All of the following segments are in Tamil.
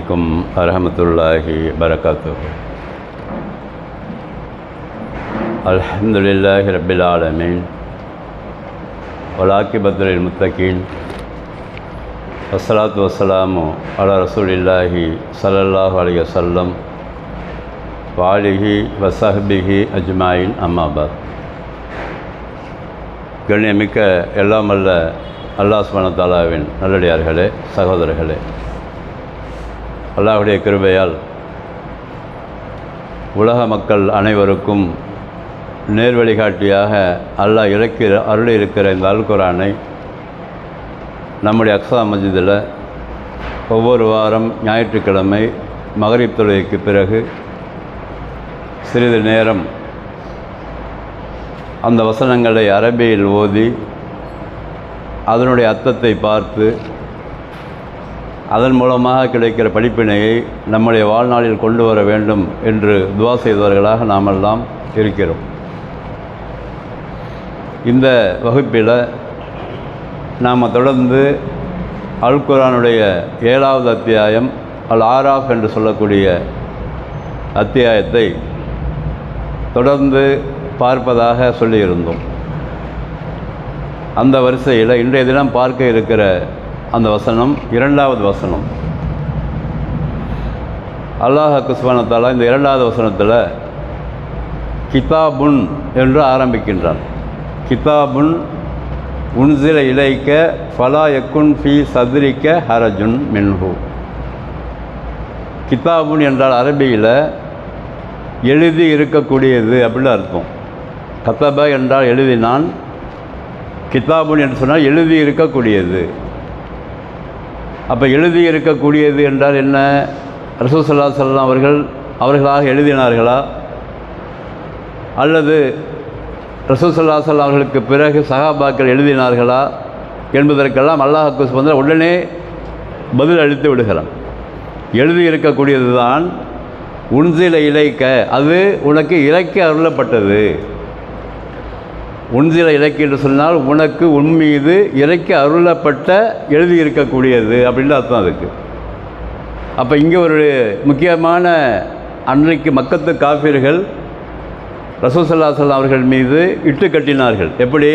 வலைக்கும் வரமத்துல்லாஹி வரகாத்து அலமதுல்லாஹி ரபில் ஆலமீன். வலாக்கிபத்துலில் முத்தகீன். வசலாத்து வசலாமு அல ரசூலில்லாஹி சல்லல்லாஹு அலி வசல்லம் வாலிஹி வசஹபிஹி அஜ்மாயின் அம்மாபாத் கண்ணியமிக்க அல்ல அல்லாஹ் ஸ்மனத்தாலாவின் நல்லடியார்களே சகோதரர்களே. அல்லாஹுடைய கிருபையால் உலக மக்கள் அனைவருக்கும் நேர் வழிகாட்டியாக அல்லாஹ் இலக்கிய அருளி இருக்கிற இந்த அல்குரானை நம்முடைய அக்ஸா மஸ்ஜிதில் ஒவ்வொரு வாரம் ஞாயிற்றுக்கிழமை மகரிப் தொழுகைக்கு பிறகு சிறிது நேரம் அந்த வசனங்களை அரபியில் ஓதி அதனுடைய அர்த்தத்தை பார்த்து அதன் மூலமாக கிடைக்கிற படிப்பினையை நம்முடைய வாழ்நாளில் கொண்டு வர வேண்டும் என்று துவா செய்தவர்களாக நாமெல்லாம் இருக்கிறோம். இந்த வகுப்பில் நாம் தொடர்ந்து அல் குரானுடைய ஏழாவது அத்தியாயம் அல் ஆராஃப் என்று சொல்லக்கூடிய அத்தியாயத்தை தொடர்ந்து பார்ப்பதாக சொல்லியிருந்தோம். அந்த வரிசையில் இன்றைய தினம் பார்க்க இருக்கிற அந்த வசனம் இரண்டாவது வசனம். அல்லாஹ் குஸ்வானத்தால் இந்த இரண்டாவது வசனத்தில் கிதாபுன் என்று ஆரம்பிக்கின்றான். கிதாபுன் உன்சில இலைக்க ஃபலா எக்குன் ஃபி சதுரிக்க ஹரஜுன் மின்ஹு. கிதாபுன் என்றால் அரபியில் எழுதி இருக்கக்கூடியது அப்படின்னு அர்த்தம். கத்தப என்றால் எழுதினான் கிதாபுன் என்று சொன்னால் எழுதி இருக்கக்கூடியது. அப்போ எழுதி இருக்கக்கூடியது என்றால் என்ன? ரசூசல்லா சல்லாம் அவர்கள் அவர்களாக எழுதினார்களா? அல்லது ரசூசல்லா சல்லாம் அவர்களுக்கு பிறகு சகாபாக்கள் எழுதினார்களா? என்பதற்கெல்லாம் அல்லாஹ் வந்து உடனே பதில் அளித்து விடுகிறான். எழுதி இருக்கக்கூடியது தான் உன்சில இலைக்க அது உனக்கு இலக்கிய அருளப்பட்டது. உன்சில இலக்கிய என்று சொன்னால் உனக்கு உன் மீது இறைக்க அருளப்பட்ட எழுதியிருக்கக்கூடியது அப்படின்னு அர்த்தம் அதுக்கு. அப்போ இங்கே ஒரு முக்கியமான அன்றைக்கு மக்கத்து காப்பீர்கள் ரசூசல்லாசல்லாம் அவர்கள் மீது இட்டு கட்டினார்கள். எப்படி?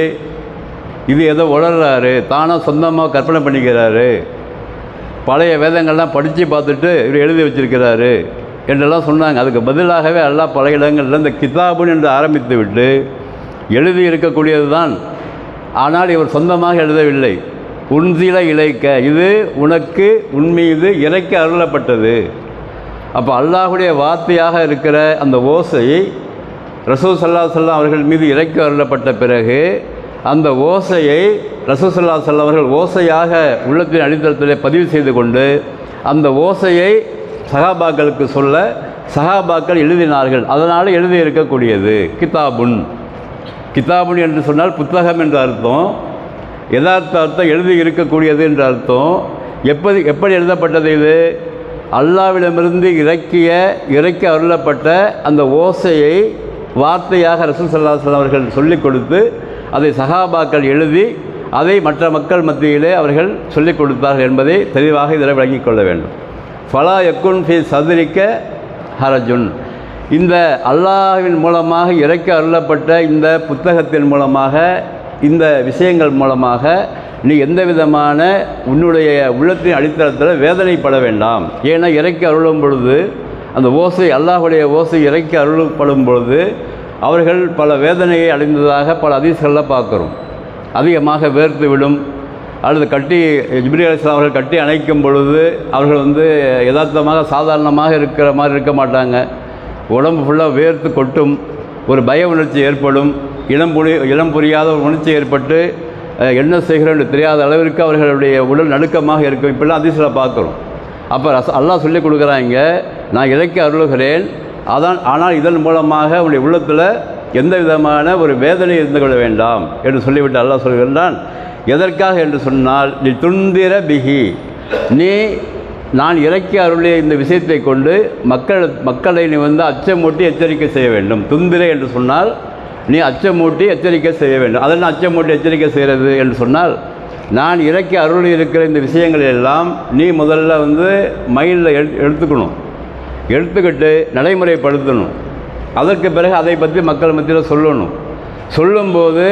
இது ஏதோ உளர்றாரு தானாக சொந்தமாக கற்பனை பண்ணிக்கிறாரு பழைய வேதங்கள்லாம் படித்து பார்த்துட்டு இவர் எழுதி வச்சிருக்கிறாரு என்றெல்லாம் சொன்னாங்க. அதுக்கு பதிலாகவே எல்லாம் பல இடங்களில் இந்த கிதாபுன்னு என்று ஆரம்பித்து விட்டு எழுதி இருக்கக்கூடியது தான் ஆனால் இவர் சொந்தமாக எழுதவில்லை. உன்சில இழைக்க இது உனக்கு உன்மீது இறைக்க அருளப்பட்டது. அப்போ அல்லாஹுடைய வார்த்தையாக இருக்கிற அந்த ஓசை ரசூ சல்லா சல்லா அவர்கள் மீது இறைக்க அருளப்பட்ட பிறகு அந்த ஓசையை ரசூ சல்லா சல்லா அவர்கள் ஓசையாக உள்ளத்தின் அடித்தளத்தில் பதிவு செய்து கொண்டு அந்த ஓசையை சகாபாக்களுக்கு சொல்ல சகாபாக்கள் எழுதினார்கள். அதனால் எழுதி இருக்கக்கூடியது. கிதாபுன். கிதாபுன் என்று சொன்னால் புத்தகம் என்ற அர்த்தம். யதார்த்த அர்த்தம் எழுதி இருக்கக்கூடியது என்ற அர்த்தம். எப்படி எப்படி எழுதப்பட்டது இது? அல்லாவிடமிருந்து இறக்கிய இறக்க அருளப்பட்ட அந்த ஓசையை வார்த்தையாக ரசூல் சல்லாஹ் அவர்கள் சொல்லிக் கொடுத்து அதை சகாபாக்கள் எழுதி அதை மற்ற மக்கள் மத்தியிலே அவர்கள் சொல்லிக் கொடுத்தார்கள் என்பதை தெளிவாக இதில் விளங்கிக் கொள்ள வேண்டும். ஃபலா எக்குன் ஃபி சதுரிக்க ஹரஜுன். இந்த அல்லாஹின் மூலமாக இறக்க அருளப்பட்ட இந்த புத்தகத்தின் மூலமாக இந்த விஷயங்கள் மூலமாக நீ எந்த விதமான உன்னுடைய உள்ளத்தின் அடித்தளத்தில் வேதனைப்பட வேண்டாம். ஏன்னா இறக்கி அருளும் பொழுது அந்த ஓசை அல்லாஹுடைய ஓசை இறக்கி அருளப்படும் பொழுது அவர்கள் பல வேதனையை அடைந்ததாக பல அதிசல்ல பார்க்குறோம். அதிகமாக வேர்த்து விடும். அல்லது கட்டி ஜிப்ரி அலிஸ்லாம் அவர்கள் கட்டி அணைக்கும் பொழுது அவர்கள் வந்து யதார்த்தமாக சாதாரணமாக இருக்கிற மாதிரி இருக்க மாட்டாங்க. உடம்பு ஃபுல்லாக வேர்த்து கொட்டும் ஒரு பய உணர்ச்சி ஏற்படும். இளம் புரி இளம் புரியாத ஒரு உணர்ச்சி ஏற்பட்டு என்ன செய்கிறோன்னு தெரியாத அளவிற்கு அவர்களுடைய உடல் நடுக்கமாக இருக்கும். இப்படிலாம் அதிசயில் பார்க்குறோம். அப்போ ரச அல்லாஹ் சொல்லி கொடுக்குறாங்க நான் இலக்கிய அருளுகிறேன். அதான் ஆனால் இதன் மூலமாக உடைய உள்ளத்தில் எந்த விதமான ஒரு வேதனை இருந்து கொள்ள வேண்டாம் என்று சொல்லிவிட்டு அல்லாஹ் சொல்கின்றான். எதற்காக என்று சொன்னால் நீ துந்திர பிகி நீ நான் இறக்கி அருளிய இந்த விஷயத்தை கொண்டு மக்கள் மக்களை நீ வந்து அச்சமூட்டி எச்சரிக்கை செய்ய வேண்டும். துந்திரை என்று சொன்னால் நீ அச்சமூட்டி எச்சரிக்கை செய்ய வேண்டும். அதெல்லாம் அச்சமூட்டி எச்சரிக்கை செய்கிறது என்று சொன்னால் நான் இறக்கி அருள் இருக்கிற இந்த விஷயங்கள் எல்லாம் நீ முதல்ல வந்து மைண்டில் எடுத்துக்கணும் எடுத்துக்கிட்டு நடைமுறைப்படுத்தணும். அதற்கு பிறகு அதை பற்றி மக்கள் மத்தியில் சொல்லணும். சொல்லும்போது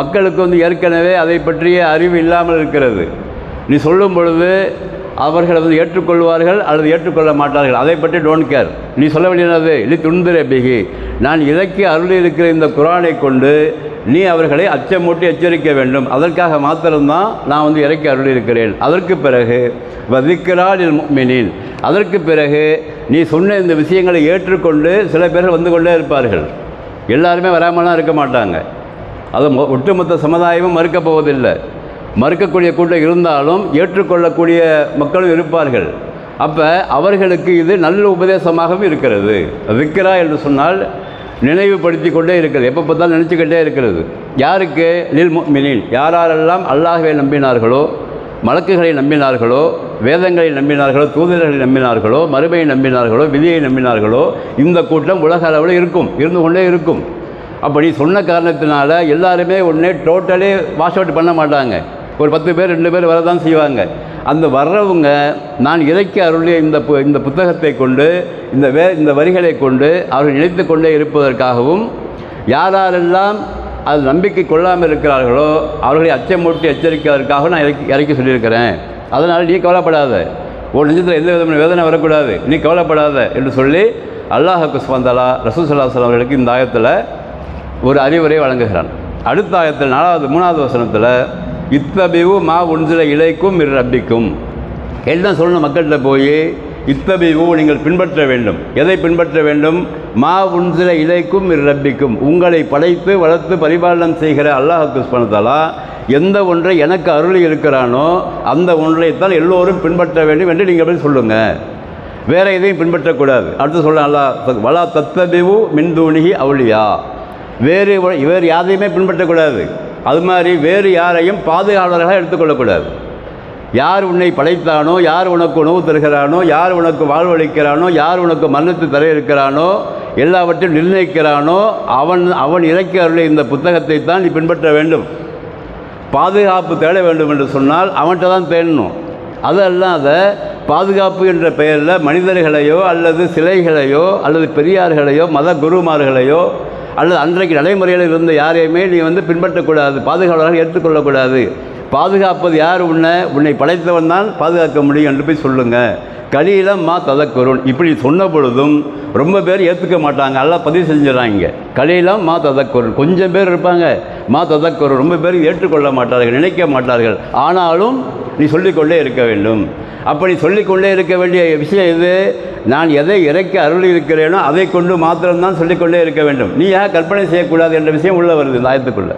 மக்களுக்கு வந்து ஏற்கனவே அதை பற்றிய அறிவு இல்லாமல் இருக்கிறது. நீ சொல்லும் பொழுது அவர்கள் வந்து ஏற்றுக்கொள்வார்கள் அல்லது ஏற்றுக்கொள்ள மாட்டார்கள். அதை பற்றி டோன்ட் கேர் நீ சொல்ல வேண்டியது இல்லை துண்டிர பிகி நான் இலக்கிய அருள் இருக்கிற இந்த குரானை கொண்டு நீ அவர்களை அச்சமூட்டி எச்சரிக்க வேண்டும். அதற்காக மாத்திரம்தான் நான் வந்து இறக்கி அருள் இருக்கிறேன் அதற்கு பிறகு வதிக்கிறாள் மினின் அதற்கு பிறகு நீ சொன்ன இந்த விஷயங்களை ஏற்றுக்கொண்டு சில பேர்கள் வந்து கொண்டே இருப்பார்கள். எல்லாருமே வராமலாம் இருக்க மாட்டாங்க. அது மொ- ஒட்டுமொத்த சமுதாயமும் மறுக்கப் போவதில்லை. மறுக்கக்கூடிய கூட்டம் இருந்தாலும் ஏற்றுக்கொள்ளக்கூடிய மக்களும் இருப்பார்கள். அப்போ அவர்களுக்கு இது நல்ல உபதேசமாகவும் இருக்கிறது. விக்கிரா என்று சொன்னால் நினைவுபடுத்தி கொண்டே இருக்கிறது. எப்போ பார்த்தாலும் நினச்சிக்கிட்டே இருக்கிறது. யாருக்கு? லில் மினின் யாரெல்லாம் அல்லாஹுவை நம்பினார்களோ மலக்குகளை நம்பினார்களோ வேதங்களை நம்பினார்களோ தூதர்களை நம்பினார்களோ மறுமையை நம்பினார்களோ விதியை நம்பினார்களோ இந்த கூட்டம் உலக அளவில் இருக்கும். இருந்து கொண்டே இருக்கும். அப்படி சொன்ன காரணத்தினால எல்லாருமே உடனே டோட்டலே வாஷ் அவுட் பண்ண மாட்டாங்க. ஒரு பத்து பேர் ரெண்டு பேர் வரதான் செய்வாங்க. அந்த வர்றவங்க நான் இலக்கிய அருளிய இந்த பு இந்த புத்தகத்தை கொண்டு இந்த வே இந்த வரிகளை கொண்டு அவர்கள் நினைத்து கொண்டே இருப்பதற்காகவும் யாரெல்லாம் அது நம்பிக்கை கொள்ளாமல் இருக்கிறார்களோ அவர்களை அச்சமூட்டி எச்சரிக்கிறதற்காக நான் இறக்கி இறக்கி சொல்லியிருக்கிறேன். அதனால் நீ கவலைப்படாத. ஒரு நிஜத்தில் எந்த விதமான வேதனை வரக்கூடாது. நீ கவலைப்படாத என்று சொல்லி அல்லாஹ் சுவந்தலா ரசூசல்லாசலம் அவர்களுக்கு இந்த ஆயத்தில் ஒரு அறிவுரை வழங்குகிறான். அடுத்த ஆயத்தில் நாலாவது மூணாவது வசனத்தில் இத்தபிவு மா உன்சில இலைக்கும் இரு ரப்பிக்கும். என்ன சொல்லணும் மக்கள்கிட்ட போய் இத்தபிவு நீங்கள் பின்பற்ற வேண்டும். எதை பின்பற்ற வேண்டும்? மா உன்சில இலைக்கும் இரு ரப்பிக்கும். உங்களை படைத்து வளர்த்து பரிபாலனம் செய்கிற அல்லாஹ் குஸ்பனத்தாலா எந்த ஒன்றை எனக்கு அருள் இருக்கிறானோ அந்த ஒன்றைத்தான் எல்லோரும் பின்பற்ற வேண்டும் என்று நீங்கள் போய் சொல்லுங்கள் வேறு எதையும் பின்பற்றக்கூடாது. அடுத்து சொல்ல அல்லாஹ் வலா தத்தபிவு மின்தூணிகி அவுளியா வேறு வேறு யாரையுமே பின்பற்றக்கூடாது. அது மாதிரி வேறு யாரையும் பாதுகாவலர்களாக எடுத்துக்கொள்ளக்கூடாது. யார் உன்னை படைத்தானோ யார் உனக்கு உணவு தருகிறானோ யார் உனக்கு வாழ்வளிக்கிறானோ யார் உனக்கு மரணத்தை தர இருக்கிறானோ எல்லாவற்றையும் நிர்ணயிக்கிறானோ அவன் அவன் இலக்கிய இந்த புத்தகத்தை தான் நீ பின்பற்ற வேண்டும். பாதுகாப்பு தேட வேண்டும் என்று சொன்னால் அவன்கிட்ட தான் தேடணும். அது அல்லாத பாதுகாப்பு என்ற பெயரில் மனிதர்களையோ அல்லது சிலைகளையோ அல்லது பெரியார்களையோ மத குருமார்களையோ அல்லது அன்றைக்கு நடைமுறையில் இருந்த யாரையுமே நீ வந்து பின்பற்றக்கூடாது பாதுகாவலராக ஏற்றுக்கொள்ளக்கூடாது. பாதுகாப்பது யார் உன்னை? உன்னை படைத்தவன் தான் பாதுகாக்க முடியும் என்று போய் சொல்லுங்கள் கலியிலம் மா ததக்குருன். இப்படி சொன்ன பொழுதும் ரொம்ப பேர் ஏற்றுக்க மாட்டாங்க. எல்லாம் பதிவு செஞ்சிடறாங்க. கலியிலம் மா ததக்குருன். கொஞ்சம் பேர் இருப்பாங்க. மா ததக்குருன் ரொம்ப பேர் ஏற்றுக்கொள்ள மாட்டார்கள் நினைக்க மாட்டார்கள். ஆனாலும் நீ சொல்லிக்கொண்டே இருக்க வேண்டும். அப்படி சொல்லிக்கொண்டே இருக்க வேண்டிய விஷயம் இது நான் எதை இறக்கி அருள் இருக்கிறேனோ அதை கொண்டு மாத்திரம்தான் சொல்லிக்கொண்டே இருக்க வேண்டும். நீயாக கற்பனை செய்யக்கூடாது என்ற விஷயம் உள்ளே வருது இந்த ஆயத்துக்குள்ளே.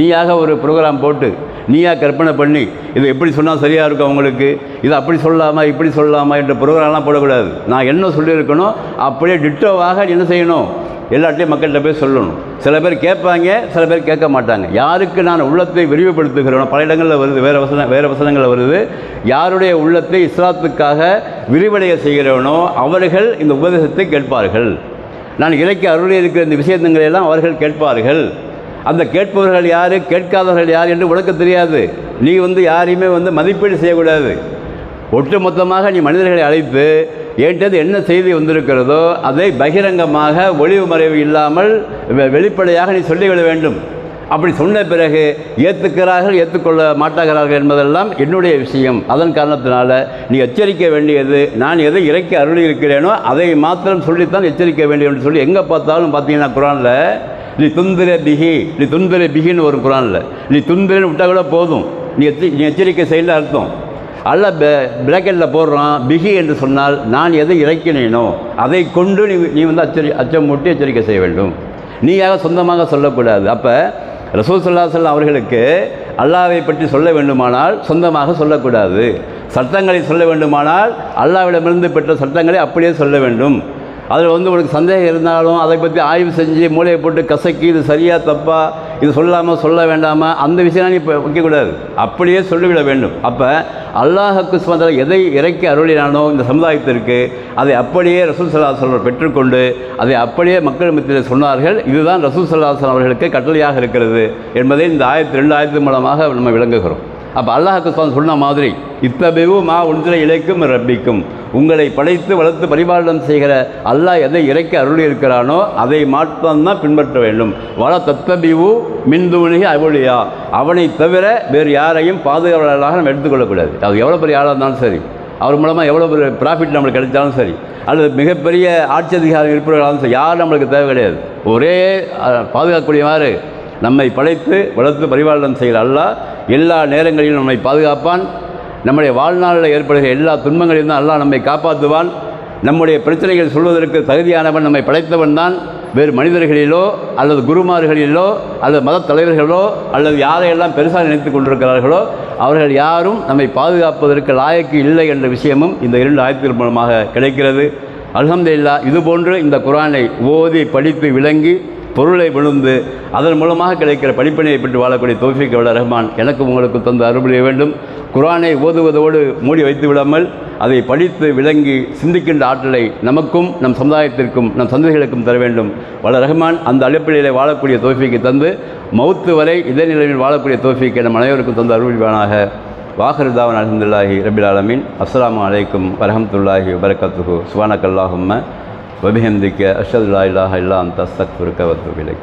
நீயாக ஒரு ப்ரோக்ராம் போட்டு நீயா கற்பனை பண்ணி இது எப்படி சொன்னால் சரியாக இருக்கும் அவங்களுக்கு? இது அப்படி சொல்லலாமா இப்படி சொல்லலாமா என்ற ப்ரோக்ராம்லாம் போடக்கூடாது. நான் என்ன சொல்லியிருக்கணும் அப்படியே டிட்டோவாக என்ன செய்யணும்? எல்லாத்தையும் மக்கள்கிட்ட போய் சொல்லணும். சில பேர் கேட்பாங்க சில பேர் கேட்க மாட்டாங்க. யாருக்கு நான் உள்ளத்தை விரிவுபடுத்துகிறேனோ பல இடங்களில் வருது வேறு வசன வேறு வசனங்களில் வருது யாருடைய உள்ளத்தை இஸ்லாத்துக்காக விரிவடைய செய்கிறவனோ அவர்கள் இந்த உபதேசத்தை கேட்பார்கள். நான் இலக்கிய அருளில் இருக்கிற இந்த விஷயங்களை எல்லாம் அவர்கள் கேட்பார்கள். அந்த கேட்பவர்கள் யார் கேட்காதவர்கள் யார் என்று உனக்கு தெரியாது. நீ வந்து யாரையுமே வந்து மதிப்பீடு செய்யக்கூடாது. ஒட்டுமொத்தமாக நீ மனிதர்களை அழைத்து என்கிட்ட என்ன செய்தி வந்திருக்கிறதோ அதை பகிரங்கமாக ஒளிவு மறைவு இல்லாமல் வெ- வெளிப்படையாக நீ சொல்லிவிட வேண்டும். அப்படி சொன்ன பிறகு ஏற்றுக்கிறார்கள் ஏற்றுக்கொள்ள மாட்டாகிறார்கள் என்பதெல்லாம் என்னுடைய விஷயம். அதன் காரணத்தினால நீ எச்சரிக்க வேண்டியது நான் எதை இறக்கி அருளி இருக்கிறேனோ அதை மாத்திரம் சொல்லித்தான் எச்சரிக்க வேண்டும் என்று சொல்லி எங்கே பார்த்தாலும் பார்த்தீங்கன்னா குரானில் நீ துந்திர பிகி நீ துந்திர பிகின்னு ஒரு குரானில் நீ துந்திரன்னு விட்டால் கூட போதும் நீ எச்ச நீ எச்சரிக்கை செய்யல அர்த்தம். அல்ல பிளாக்கெட்டில் போடுறான் பிகி என்று சொன்னால் நான் எதை இறக்கினேனோ அதை கொண்டு நீ நீ வந்து அச்சரி அச்சம் மூட்டி எச்சரிக்கை செய்ய வேண்டும். நீயாக சொந்தமாக சொல்லக்கூடாது. அப்போ ரசூல் சல்லாஹ் அவர்களுக்கு அல்லாவை பற்றி சொல்ல வேண்டுமானால் சொந்தமாக சொல்லக்கூடாது. சட்டங்களை சொல்ல வேண்டுமானால் அல்லாவிடமிருந்து பெற்ற சட்டங்களை அப்படியே சொல்ல வேண்டும். அதில் வந்து உனக்கு சந்தேகம் இருந்தாலும் அதை பற்றி ஆய்வு செஞ்சு மூளையை போட்டு கசக்கி இது சரியாக தப்பாக இது சொல்லாமல் சொல்ல வேண்டாமா அந்த விஷயம் இப்போ வைக்கக்கூடாது. அப்படியே சொல்லிவிட வேண்டும். அப்போ அல்லாஹுக்கு சுமந்தர எதை இறக்கி அருளினானோ இந்த சமுதாயத்திற்கு அதை அப்படியே ரசூல் சல்லா பெற்றுக்கொண்டு அதை அப்படியே மக்கள் மத்தியில் சொன்னார்கள் இதுதான் ரசூல் சல்லாஹன் அவர்களுக்கு கட்டளையாக இருக்கிறது என்பதை இந்த ஆயிரத்தி ரெண்டு ஆயிரத்து மூலமாக நம்ம விளங்குகிறோம். அப்போ அல்லாஹுக்கு சொன்ன- சொன்ன மாதிரி இத்தபிவு மா உன்சில இலைக்கும் ரப்பிக்கும். உங்களை படைத்து வளர்த்து பரிபாலனம் செய்கிற அல்லாஹ் எதை இறக்க அருள் இருக்கிறானோ அதை மாற்றம்தான் பின்பற்ற வேண்டும். வள தத்தபிவு மின்தூணிகி அவளியா. அவனை தவிர வேறு யாரையும் பாதுகாவலர்களாக நம்ம எடுத்துக்கொள்ளக்கூடாது. அது எவ்வளோ பெரிய ஆளாக இருந்தாலும் சரி. அவர் மூலமாக எவ்வளோ பெரிய ப்ராஃபிட் நம்மளுக்கு கிடைச்சாலும் சரி. அல்லது மிகப்பெரிய ஆட்சி அதிகாரம் இருப்பவர்களாலும் சரி. யாரும் நம்மளுக்கு தேவை கிடையாது. ஒரே பாதுகாக்கக்கூடியவாறு நம்மை படைத்து வளர்த்து பரிபாலனம் செய்கிற அல்லாஹ் எல்லா நேரங்களிலும் நம்மை பாதுகாப்பான். நம்முடைய வாழ்நாளில் ஏற்படுகிற எல்லா துன்பங்களிலும் தான் அல்லாஹ் நம்மை காப்பாற்றுவான். நம்முடைய பிரச்சனைகள் சொல்வதற்கு தகுதியானவன் நம்மை படைத்தவன் தான். வேறு மனிதர்களிலோ அல்லது குருமார்களிலோ அல்லது மதத் தலைவர்களோ அல்லது யாரையெல்லாம் பெருசாக நினைத்து கொண்டிருக்கிறார்களோ அவர்கள் யாரும் நம்மை பாதுகாப்பதற்கு லாயக்கு இல்லை என்ற விஷயமும் இந்த இரண்டு ஆயத்தின் மூலமாக கிடைக்கிறது. அல்ஹம்துலில்லா இதுபோன்று இந்த குரானை ஓதி படித்து விளங்கி பொருளை விழுந்து அதன் மூலமாக கிடைக்கிற படிப்பினையை பெற்று வாழக்கூடிய தோஃபிக் வல்ல ரஹ்மான் எனக்கு உங்களுக்கு தந்து அருள்புரிய வேண்டும். குரானை ஓதுவதோடு மூடி வைத்து விடாமல் அதை படித்து விளங்கி சிந்திக்கின்ற ஆற்றலை நமக்கும் நம் சமுதாயத்திற்கும் நம் சந்ததிகளுக்கும் தர வேண்டும். வள ரஹ்மான் அந்த அடிப்படையில் வாழக்கூடிய தோஃபிக்கு தந்து மௌத்து வரை இதே நிலையில் வாழக்கூடிய தோஃபிக்கு நம் அனைவருக்கும் தந்து அருள்வானாக வாஹருதாவன் அலமதுல்லாஹி ரபில் அலமின் அஸ்லாம் அலைக்கும் வரமத்துல்லாஹி வபரகாத்துஹு. சுவானக்கல்லாஹும்ம வபிஹந்திக்க அஷதுல்லா இல்லாஹ இல்லா அந்த சத் அஸ்தக்ஃபிருக்க வத்துபிலை